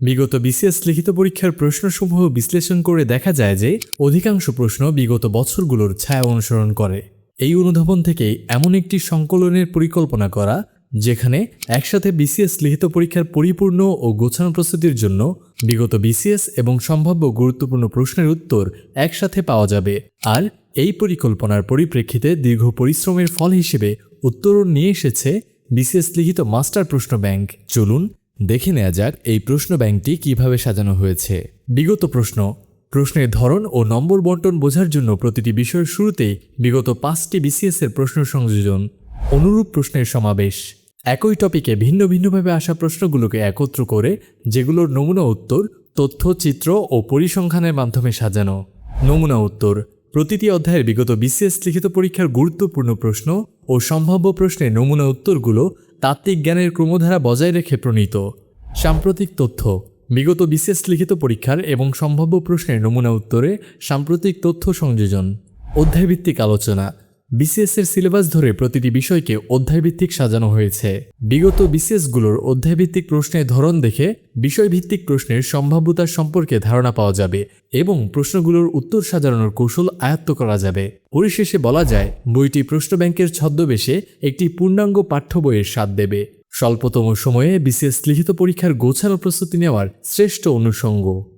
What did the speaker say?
বিগত বিসিএস লিখিত পরীক্ষার প্রশ্নসমূহ বিশ্লেষণ করে দেখা যায় যে অধিকাংশ প্রশ্ন বিগত বছরগুলোর ছায়া অনুসরণ করে। এই অনুধাবন থেকেই এমন একটি সংকলনের পরিকল্পনা করা, যেখানে একসাথে বিসিএস লিখিত পরীক্ষার পরিপূর্ণ ও গোছানো প্রস্তুতির জন্য বিগত বিসিএস এবং সম্ভাব্য গুরুত্বপূর্ণ প্রশ্নের উত্তর একসাথে পাওয়া যাবে। আর এই পরিকল্পনার পরিপ্রেক্ষিতে দীর্ঘ পরিশ্রমের ফল হিসেবে উত্তরণ নিয়ে এসেছে বিসিএস লিখিত মাস্টার প্রশ্ন ব্যাংক। চলুন দেখে নেওয়া যাক এই প্রশ্ন ব্যাংকটি কীভাবে সাজানো হয়েছে। বিগত প্রশ্ন, প্রশ্নের ধরন ও নম্বর বন্টন বোঝার জন্য প্রতিটি বিষয়ের শুরুতেই বিগত পাঁচটি বিসিএস এর প্রশ্ন সংযোজন। অনুরূপ প্রশ্নের সমাবেশ। একই টপিকে ভিন্ন ভিন্নভাবে আসা প্রশ্নগুলোকে একত্র করে যেগুলোর নমুনা উত্তর, তথ্য, চিত্র ও পরিসংখ্যানের মাধ্যমে সাজানো। নমুনা উত্তর প্রতিটি অধ্যায়ের বিগত বিসিএস লিখিত পরীক্ষার গুরুত্বপূর্ণ প্রশ্ন ও সম্ভাব্য প্রশ্নের নমুনা উত্তরগুলো তাত্ত্বিক জ্ঞানের ক্রমধারা বজায় রেখে প্রণীত। সাম্প্রতিক তথ্য। বিগত বিশেষ লিখিত পরীক্ষার এবং সম্ভাব্য প্রশ্নের নমুনা উত্তরে সাম্প্রতিক তথ্য সংযোজন। অধ্যায়ভিত্তিক আলোচনা। বিসিএস এর সিলেবাস ধরে প্রতিটি বিষয়কে অধ্যায়ভিত্তিক সাজানো হয়েছে। বিগত বিসিএসগুলোর অধ্যায়ভিত্তিক প্রশ্নের ধরন দেখে বিষয়ভিত্তিক প্রশ্নের সম্ভাব্যতা সম্পর্কে ধারণা পাওয়া যাবে এবং প্রশ্নগুলোর উত্তর সাজানোর কৌশল আয়ত্ত করা যাবে। পরিশেষে বলা যায়, বইটি প্রশ্ন ব্যাংকের ছদ্মবেশে একটি পূর্ণাঙ্গ পাঠ্য বইয়ের স্বাদ দেবে। স্বল্পতম সময়ে বিসিএস লিখিত পরীক্ষার গোছানো প্রস্তুতি নেওয়ার শ্রেষ্ঠ অনুষঙ্গ।